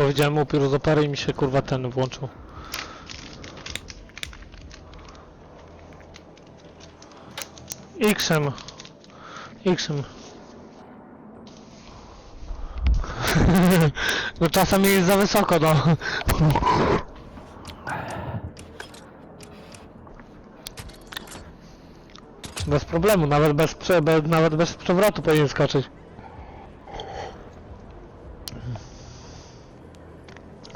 Powiedziałem upiór z opery i mi się kurwa ten włączył. Xem. Xem. No czasami jest za wysoko, no. Bez problemu, nawet bez, prze, nawet bez przewrotu powinien skoczyć.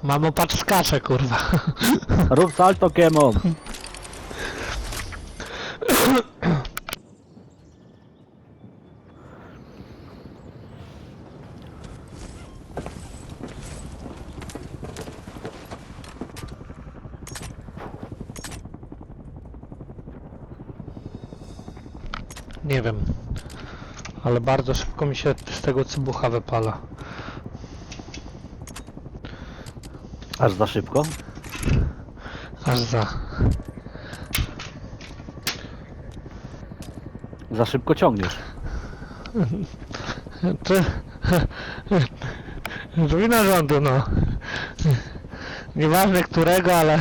Mamo, patrz, skacze, kurwa. Rób salto Kemon. Nie wiem. Ale bardzo szybko mi się z tego cybucha wypala. Aż za szybko. Aż za. Za szybko ciągniesz. To wina rządu, no. Nieważne którego, ale...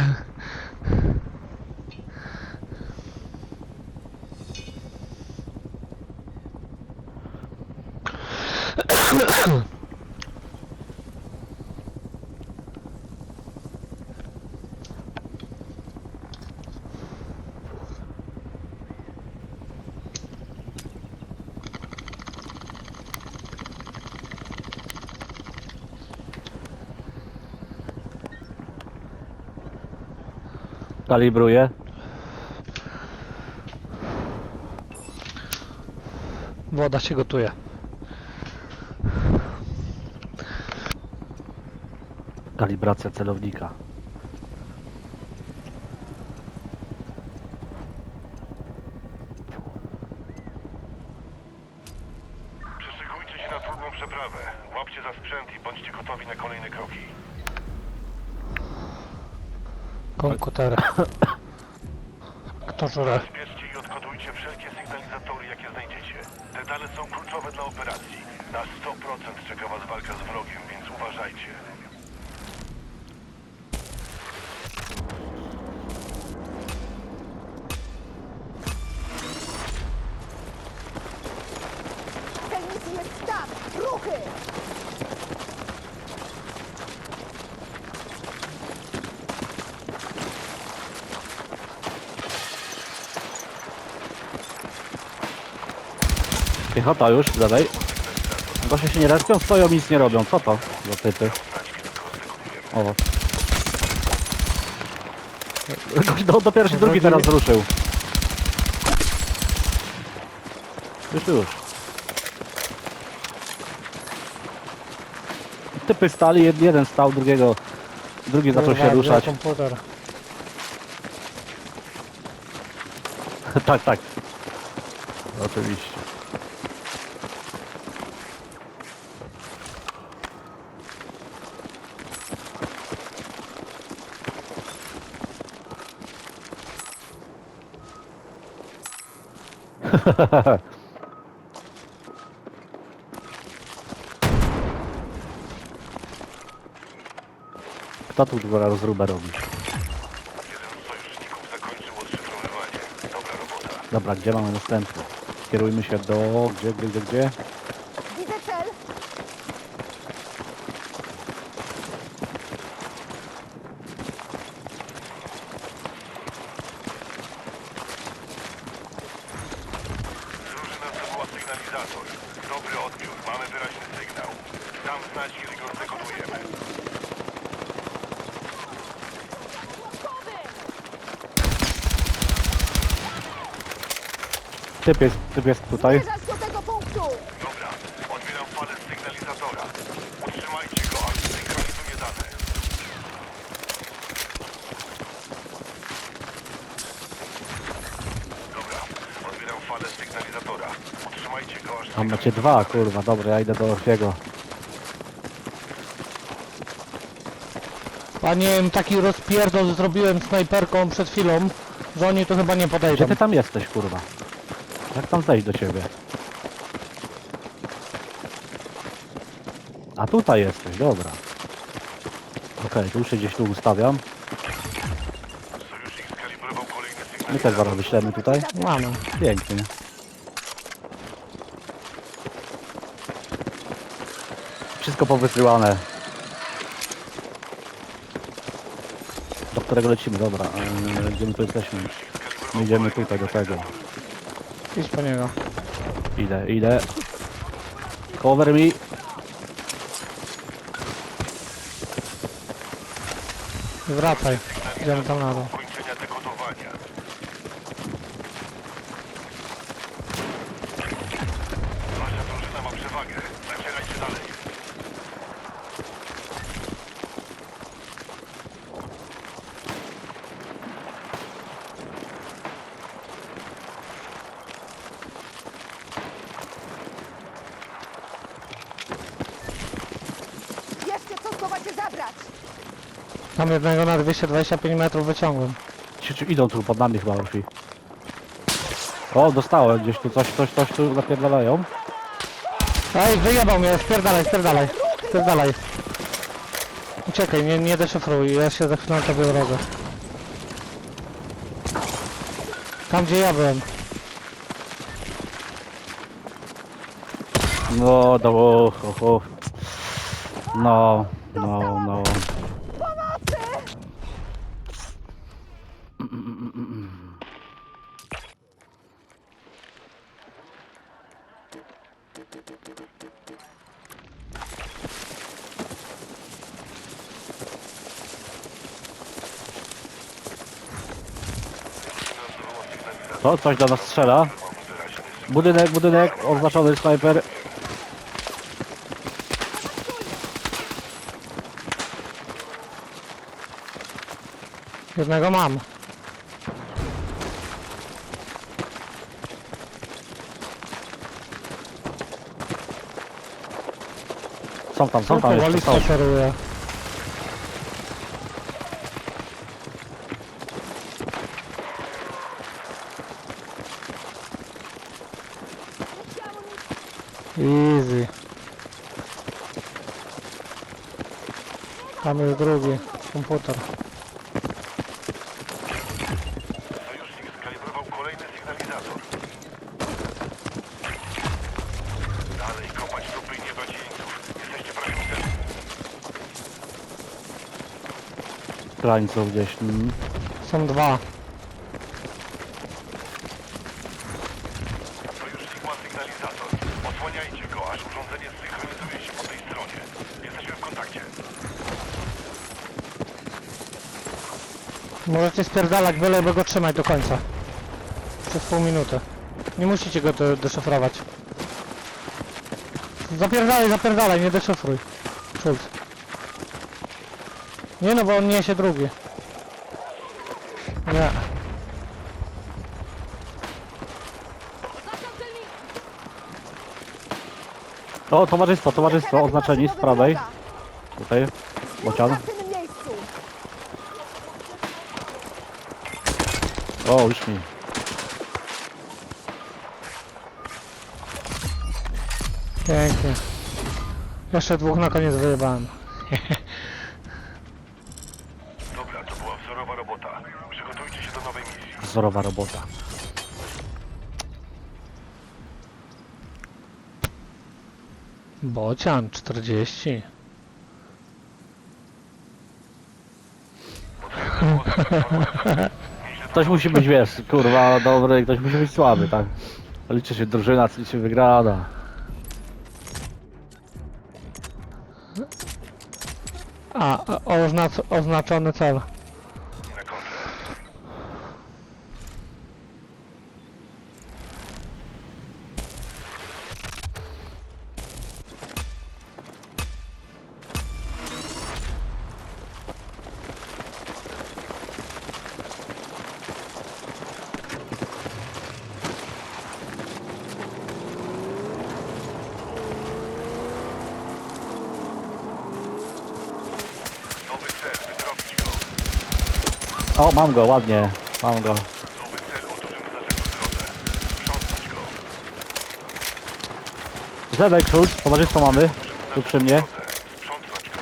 Kalibruję. Woda się gotuje. Kalibracja celownika. Przyszykujcie się na trudną przeprawę. Łapcie za sprzęt i bądźcie gotowi na kolejne kroki. Komputer. Kto żre? Zabezpieczcie i odkodujcie wszelkie sygnalizatory, jakie znajdziecie. Te dane są kluczowe dla operacji. Na 100% czeka was walka z wrogiem, więc uważajcie. W tej misji jest staw! Ruchy! Piechota już, lewej. Goście się nie respią, stoją, nic nie robią. Co to za typy? O. Gość do, dopiero się drugi teraz ruszył. Już, już. Typy stali, jed- jeden stał, drugiego... Drugi zaczął się Kurwa, ruszać. komputer. tak, tak. Oczywiście. Kto tu dwora rozróbę robi? Dobra. Dobra, gdzie mamy następny? Kierujmy się do... Gdzie, gdzie, gdzie, gdzie? Widzę cel! Drużyna zdobyła sygnalizator. Dobry odbiór. Mamy wyraźny sygnał. Dam znać, kiedy go zdekodujemy. Typ jest, typ jest tutaj. Zmierzasz do tego punktu! Dobra, odbieram falę z sygnalizatora. Utrzymajcie go, aż synchronizuje dane. Dobra, odbieram falę z sygnalizatora. Utrzymajcie go, aż A macie dwa, kurwa, dobra, ja idę do Orfiego. Panie, taki rozpierdol zrobiłem snajperką przed chwilą, że oni tu chyba nie Gdzie podejdą. ty tam jesteś, kurwa? Jak tam zejść do ciebie? A tutaj jesteś, dobra. Okej, tu już się gdzieś tu ustawiam. Sojusznik skalibrował kolejny sygnał. My też zaraz wyślemy tutaj. Mamy. Pięknie. Wszystko powysyłane. Do którego lecimy? Dobra, eee, gdzie my tu jesteśmy? My idziemy tutaj do tego. Idź po niego. Idę, idę. Cover me. Wracaj. Idziemy tam na dół. Tam jednego na 225 metrów wyciągłem. Ci, ci, idą tu pod nami chyba już. O, dostałem gdzieś tu coś, coś, coś tu napierdalają. Ej, wyjebał mnie, spierdalaj, spierdalaj. Spierdalaj. Uciekaj, nie, nie deszyfruj, ja się za chwilę tobie urodzę. Tam gdzie ja byłem. No, no, o, o, o. No, no, no. To coś do nas strzela. Budynek, budynek, oznaczony snajper. Jednego mam. Są tam, są tam jeszcze, są. Easy. Tam jest drugi komputer. Krańców gdzieś. Mm. Są dwa. Sojusznik ma sygnalizator. Osłaniajcie go, aż urządzenie zsynchronizuje się po tej stronie. Jesteśmy w kontakcie. Możecie spierdalać, byleby go trzymać do końca. Przez pół minuty. Nie musicie go de deszyfrować. Zapierdalaj, zapierdalaj, nie deszyfruj. Schulz. Nie no, bo on niesie drugi. Nie. O, towarzystwo, towarzystwo, oznaczeni z prawej. Tutaj, bocian. Na tym miejscu! O, już mi. Pięknie. Jeszcze dwóch na koniec wyjebałem. Dobra, to była wzorowa robota. Przygotujcie się do nowej misji. Wzorowa robota. Bocian 40. Ktoś musi być, wiesz, kurwa, dobry, ktoś musi być słaby, tak? Liczy się drużyna, liczy się wygrana. A, a, oznac oznaczony cel. O, mam go, ładnie. Mam go. Nowy cel, towarzystwo mamy. Tu przy mnie. Sprzątać go.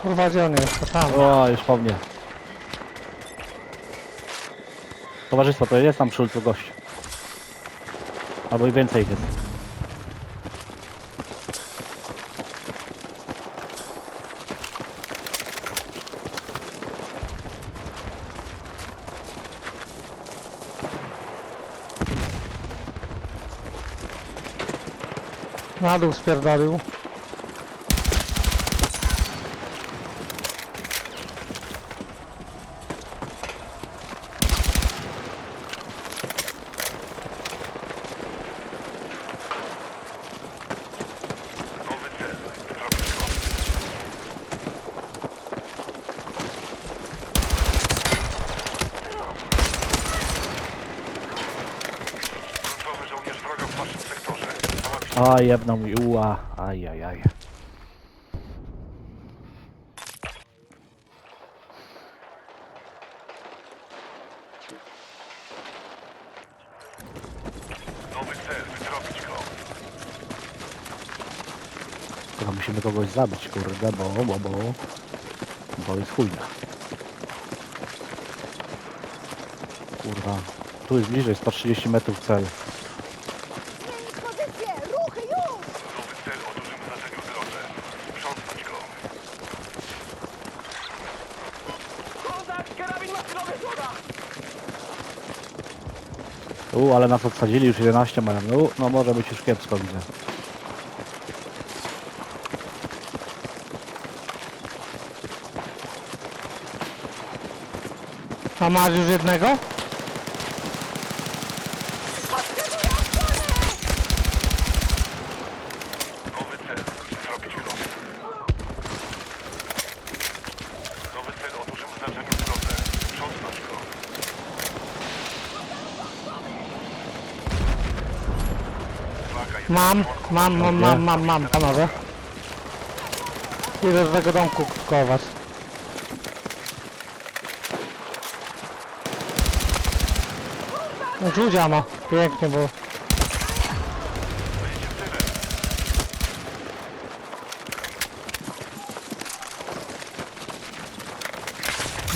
Kurwa, gdzie on jest? To tam. O, już po mnie. Towarzystwo, to jest tam przy gość. Albo i więcej jest. Na dół spierdolił. Załatwić A, jedną mi, uła. Ajajaj. nowy cel. Zrobić go. Musimy kogoś zabić, kurde, bo, bo, bo... Bo jest chujna. Kurwa. Tu jest bliżej, 130 metrów cel. Zmienić pozycję! Ruchy już! Nowy cel o dużym znaczeniu w drodze. Sprzątnąć go. Ale nas odsadzili, już 11 mają. No, no może być już kiepsko, widzę. A masz już jednego? Nowy cel. Zrobić go. Nowy cel o dużym znaczeniu w drodze. Sprzątnąć go. Uwaga, jest Mam, mam, mam, mam, mam, mam, panowie. Idę z tego domku kować. No Dziudzia ma, pięknie było.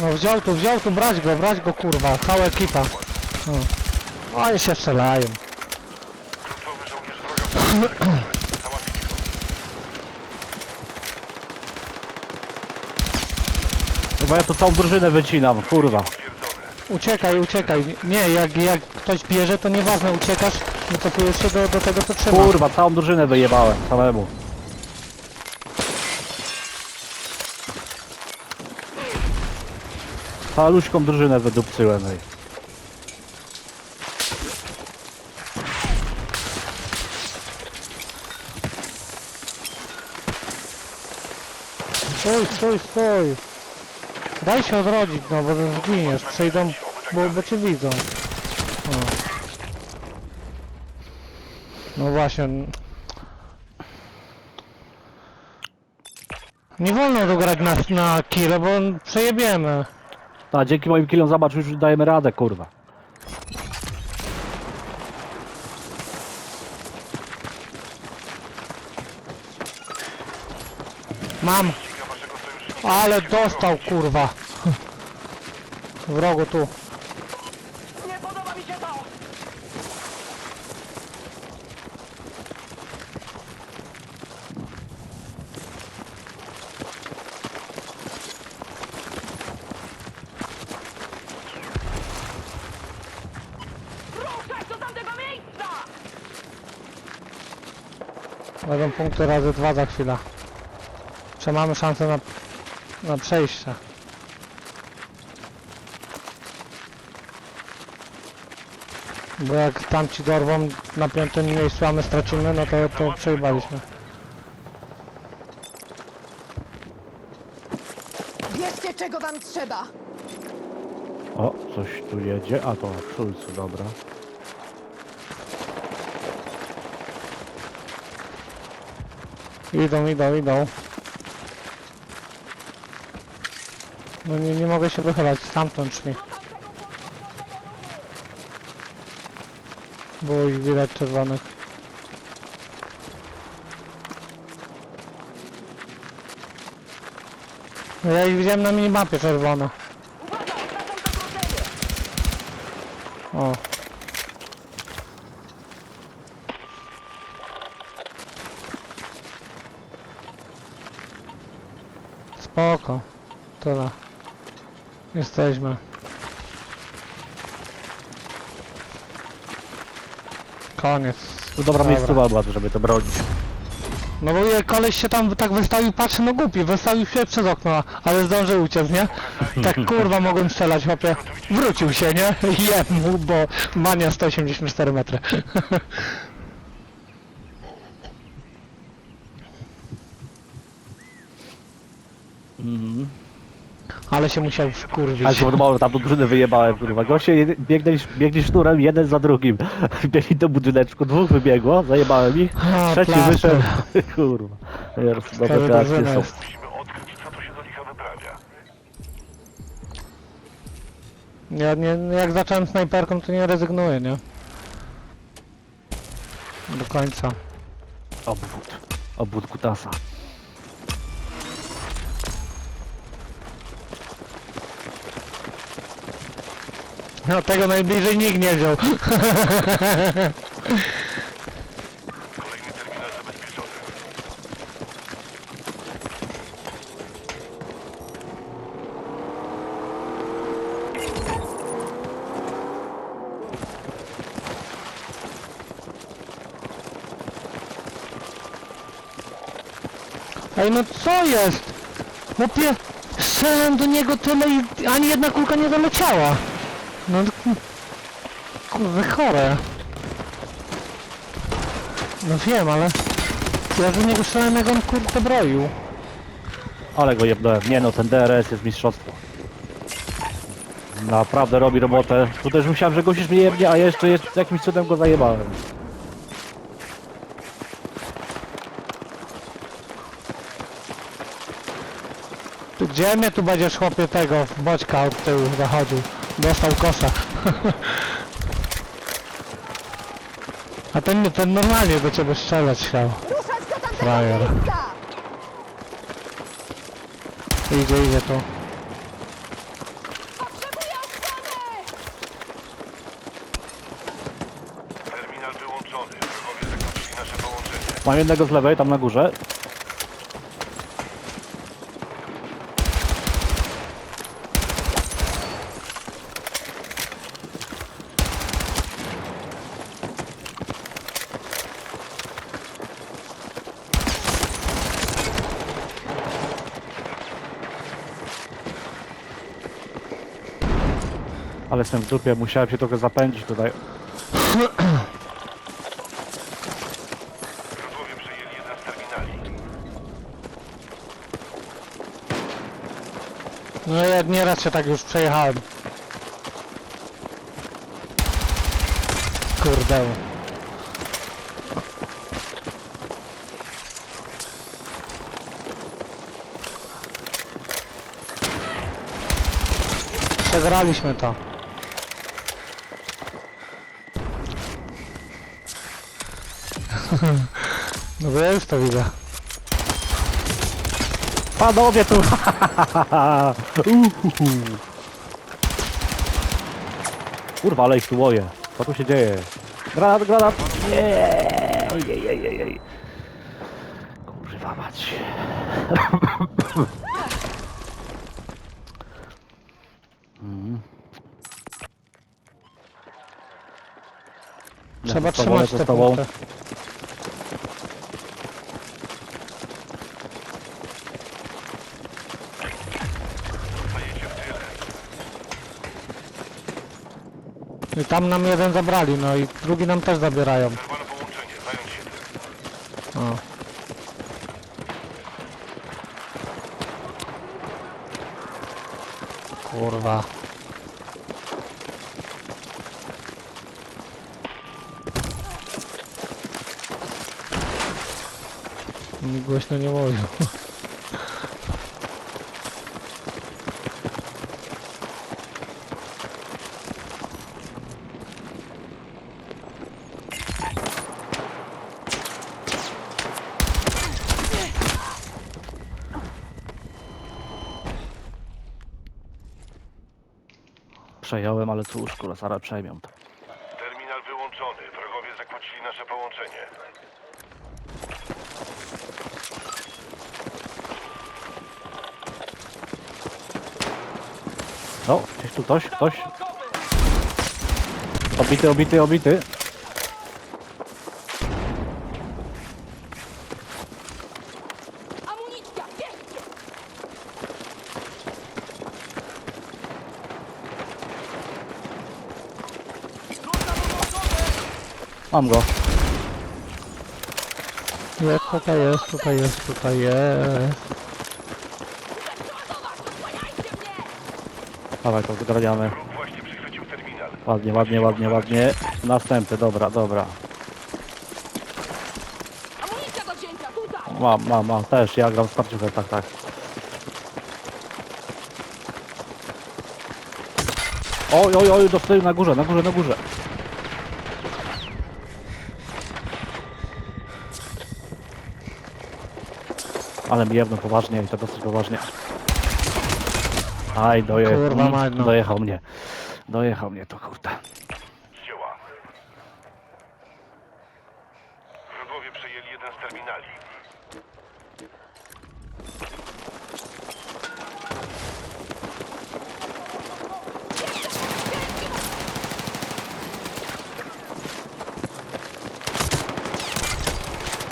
No wziął tu, wziął tu, brać go, brać go kurwa, cała ekipa. No. Oni się strzelają. Go. Chyba ja tu całą drużynę wycinam, kurwa. Potwierdzone. Uciekaj, uciekaj. Nie, jak, jak ktoś bierze, to nieważne, uciekasz, wycofujesz się do, do tego, co trzeba. Kurwa, całą drużynę wyjebałem, samemu. Caluśką drużynę wydupcyłem, ej. Stój, stój, stój. Daj się odrodzić, no bo zginiesz. Przejdą, bo, bo cię widzą. O. No właśnie. Nie wolno tu grać na, na kile, bo przejebiemy. A dzięki moim killom zobacz, już dajemy radę, kurwa. Mam. Ale dostał kurwa. Wrogu tu. Nie podoba mi się to! Ruszać do tamtego miejsca! Będą punkty razy dwa za chwilę. Czy mamy szansę na, na przejście? Bo jak tamci dorwą na piątym miejscu, a my stracimy, no to, to przejebaliśmy. Czego wam trzeba! O, coś tu jedzie, a to Szulcu, dobra. Idą, idą, idą. No nie, nie mogę się wychylać, stamtąd szli. Było ich widać czerwonych. No Ja ich widziałem na minimapie czerwone. Uwaga, oznaczam zakłócenie! O. Spoko. Tyle. Jesteśmy. Koniec. To dobra miejscowa była, żeby to bronić. No bo je- koleś się tam tak wystawił, patrzy, no głupi, wystawił się przez okno, ale zdążył uciec, nie? Tak kurwa mogłem strzelać, chłopie. Wrócił się, nie? Jem mu, bo mania 184 metry. Mhm. Ale się musiał wkurwić. Ale się podobało, tam drużynę wyjebałem, kurwa. Goście jedy- biegli, biegli sznurem, jeden za drugim. Biegli do budyneczku, dwóch wybiegło, zajebałem ich. A, Trzeci plaster. wyszedł. Kurwa. Jezu, Ciekawe Dobre reakcje drużyna są. Musimy odkryć, co tu się do licha wyprawia. Ja nie, jak zacząłem snajperką, to nie rezygnuję, nie? Do końca. Obwód. Obwód kutasa. No tego najbliżej nikt nie wziął. Kolejny terminal zabezpieczony. Ej, no co jest? Chłopie, strzelałem do niego tyle i ani jedna kulka nie doleciała. Kurde, chore. No wiem, ale ja do niego strzelałem jak on kurde broił. Ale go jebnąłem. Nie no, ten DRS jest mistrzostwo. Naprawdę robi robotę. Tu też myślałem, że gościsz mnie jebnie, a jeszcze jest, jakimś cudem go zajebałem. Tu gdzie mnie tu będziesz chłopie tego w boczka od tyłu zachodził? Dostał kosza. A ten, ten normalnie do ciebie strzelać chciał. Ruszać do tamtego Frajer. miejsca! Idzie, idzie tu. Potrzebuję ochrony! Terminal wyłączony. Wrogowie nasze połączenie. Mam jednego z lewej, tam na górze. Jestem w dupie, musiałem się trochę zapędzić tutaj. Wrogowie przejęli jeden z terminali. No ja nieraz się tak już przejechałem. Kurde. Przegraliśmy to. No już to widzę. Panowie tu! Uhuhu. Kurwa, ale ich tu łoje. Co tu się dzieje? Granat, granat! Nie! Ojej, ojej, ojej. Kurwa mać. Mhm. Trzeba trzymać te z tobą. punkty. I tam nam jeden zabrali, no i drugi nam też zabierają. Połączenie. Zająć. O. Kurwa. Nikt głośno nie mówił. Przejąłem, ale cóż, kurwa, zaraz to. Terminal wyłączony. Wrogowie zakłócili nasze połączenie. O, gdzieś tu ktoś, ktoś. Obity, obity, obity. Mam go. Jest, tutaj jest, tutaj jest, tutaj jest. Dawaj, to wygraniamy. Wróg właśnie przychwycił terminal. Ładnie, ładnie, ładnie, ładnie. Następny, dobra, dobra. Amunicja do wzięcia, tutaj! Mam, mam, mam, też, ja gram z parciuchem, tak, tak. Oj, oj, oj, dostałem na górze, na górze, na górze. Ale mi jedno poważnie i to dosyć poważnie. Aj, doje, Kurwa, mm, mać, no. dojechał mnie. Dojechał mnie to, kurde. Dzieła. Wrogowie przejęli jeden z terminali.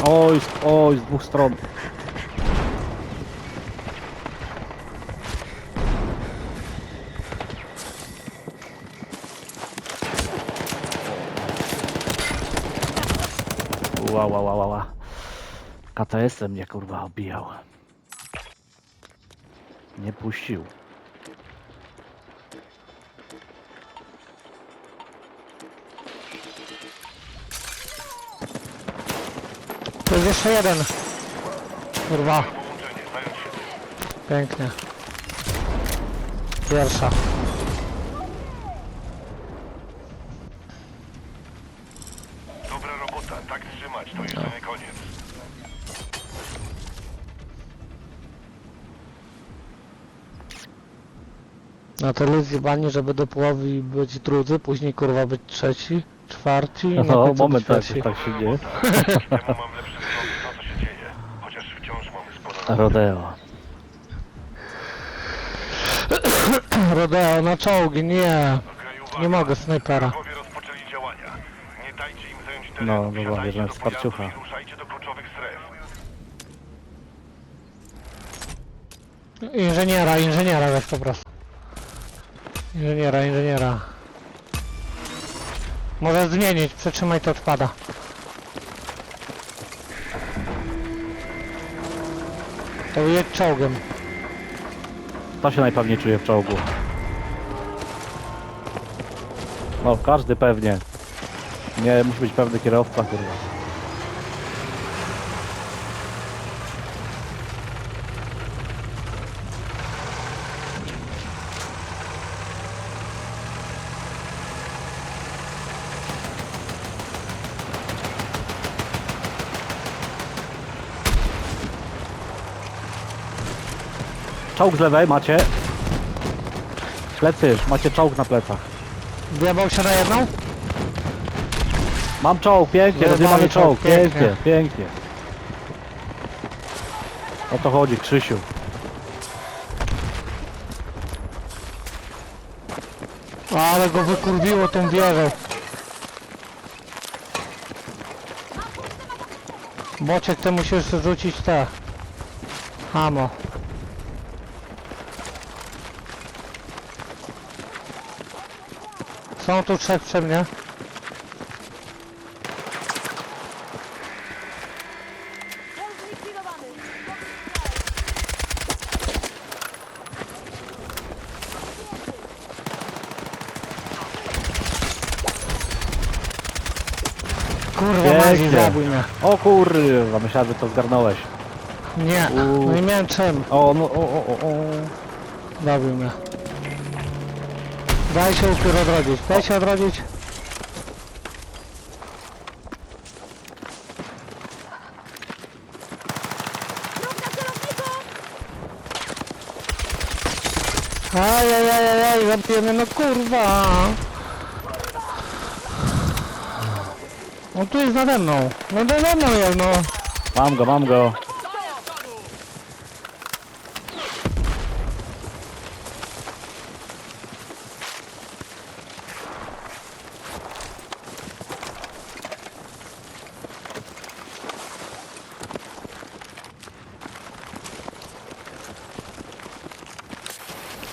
Oj, z- oj, z dwóch stron. KTS-em mnie kurwa obijał. Nie puścił. To jest jeszcze jeden. Kurwa, pięknie. Pierwsza. Dobra robota. Tak trzymać. To jeszcze nie koniec. Na tyle zjebani, żeby do połowy być drudzy, później kurwa być trzeci, czwarci i na No, końcu moment, być tak, tak się dzieje. Temu mam lepszy wzrok w to, co się dzieje. Chociaż wciąż mamy sporo na Rodeo. Rodeo na czołgi, nie. Okej, uwaga. Nie mogę, snajpera. Wrogowie rozpoczęli działania. Nie dajcie im zająć terenu. No, dobra, Wsiadajcie bierzemy do wsparciucha. pojazdów i ruszajcie do kluczowych stref. Inżyniera, inżyniera weź po prostu. Inżyniera, inżyniera. Możesz zmienić, przytrzymaj to odpada. To jedź czołgiem. To się najpewniej czuje w czołgu. No, każdy pewnie. Nie, musi być pewny kierowca, kurwa. Czołg z lewej macie. Plecy, macie czołg na plecach. Wjebał się na jedną? Mam czołg, pięknie, Wyrwali rozjebany czołg, czołg, pięknie, pięknie. pięknie. O to chodzi, Krzysiu. Ale go wykurwiło tą wieżą. Boczek, ty musisz rzucić te. Hamo. Są tu trzech przy mnie. Cel zlikwidowany. Kurwa, Pięknie. Mazi, mnie. O kurwa, myślałem, że to zgarnąłeś. Nie, Uuu. no nie miałem czym. O, no, o, o, o, o. Zabił mnie. Daj się upiór odrodzić, daj się odrodzić. Ajajajajaj, zabijemy, no kurwa. On tu jest nade mną. No nade mną jest, no. Mam go, mam go.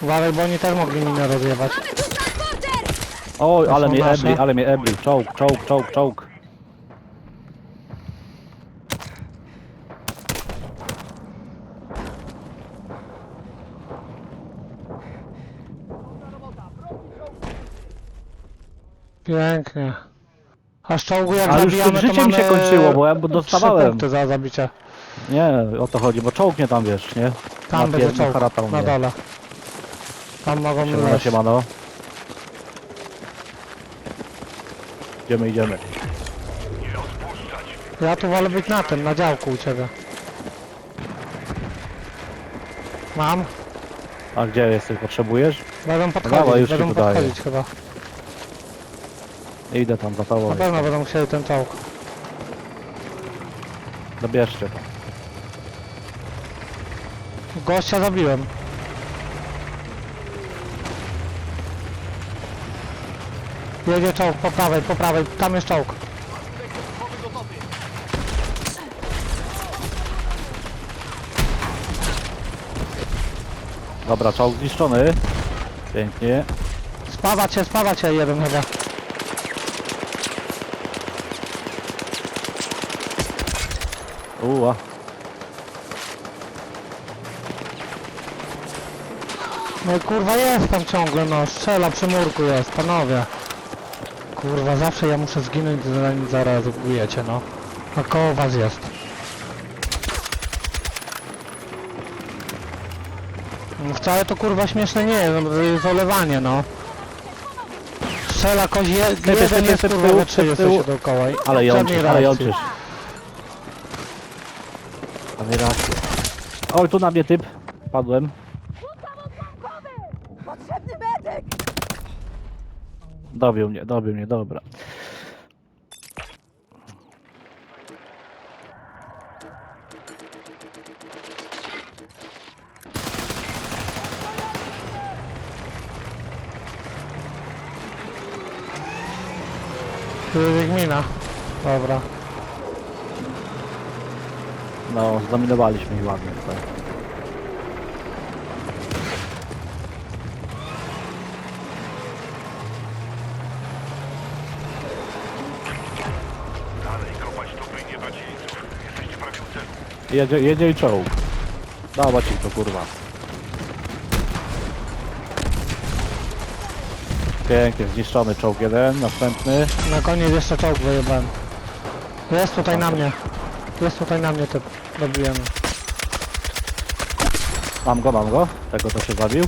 Uważaj, bo oni też mogli minę rozjebać. Mamy tu transporter! Oj, ale są mnie nasze. ebli, ale mnie ebli. Czołg, czołg, czołg, czołg. Pięknie. A z czołgu jak Ale już zabijamy, to życie mamy mi się kończyło, bo ja trzy dostawałem. punkty za zabicie. Nie, o to chodzi, bo czołg mnie tam wiesz, nie? Tam będzie Napier- czołg, haratał na mnie. dole. Tam mogą Siemano, leść. siemano. Idziemy, idziemy. Ja tu wolę być na tym, na działku u ciebie. Mam. A gdzie jesteś? Potrzebujesz? Będą Dawaj, podchodzić, już ci będą podaję. podchodzić chyba. Idę tam za tobą. Na pewno będą chcieli ten czołg. Zabierzcie to. Gościa zabiłem. Jedzie czołg, po prawej, po prawej, tam jest czołg. Dobra, czołg zniszczony. Pięknie. Spawa cię, spawa cię jeden chyba. Uła. No i kurwa jest tam ciągle, no, strzela przy murku jest, panowie. Kurwa, zawsze ja muszę zginąć, zanim zareagujecie, no. A koło was jest. No Wcale to kurwa śmieszne nie jest, no, to jest olewanie, no. Strzela kozi, je, typ, jeden jest typ, kurwa tył, we trzy jesteście dookoła i Ale żadnej jączysz, ale reakcji. jączysz. Ale rację. Oj, tu na mnie typ. Padłem. Dobił mnie, dobił mnie, dobra. Jest gmina. Dobra. No, zdominowaliśmy ich ładnie tutaj. Jedzie, jedzie i czołg. Dawać ich to kurwa. Pięknie, zniszczony czołg jeden, następny. Na koniec jeszcze czołg wyjebałem. Jest tutaj na mnie. Jest tutaj na mnie typ. Dobijemy. Mam go, mam go. Tego to się zabił.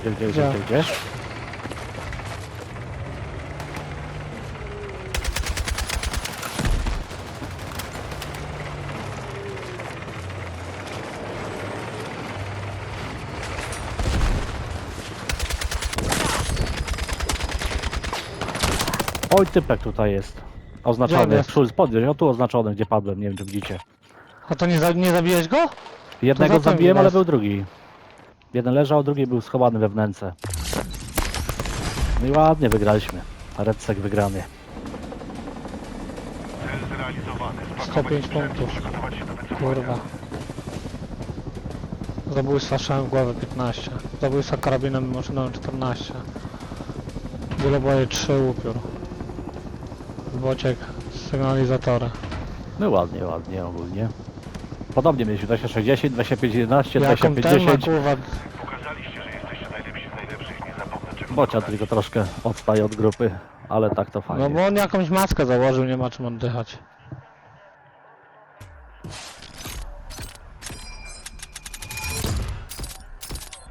Gdzie, gdzie, gdzie, Gdzie? gdzie, Oj, typek tutaj jest. Oznaczony. jest? Szulc, podwieź. O tu oznaczony, gdzie padłem. Nie wiem, czy widzicie. A to nie, za, nie zabiłeś go? Jednego za tym zabiłem, ale był drugi. Jeden leżał, drugi był schowany we wnęce. No i ładnie wygraliśmy. Redsek wygrany. Cel zrealizowany. 105 sprzęt i punktów. przygotować się do wycofania. Kurwa. Zabójstwa strzałem w głowę 15. Zabójstwa karabinem maszynowym 14. Wieloboje 3 upiór. Wociek sygnalizatora. No ładnie, ładnie ogólnie. Podobnie mieliśmy 2610, 2511, Jaką ten ma 2510. kurwa Pokazaliście, że jesteście najlepsi z najlepszych. Nie zapomnę czego Bocia dokonać. tylko troszkę odstaje od grupy, ale tak to fajnie. No bo on jakąś maskę założył, nie ma czym oddychać.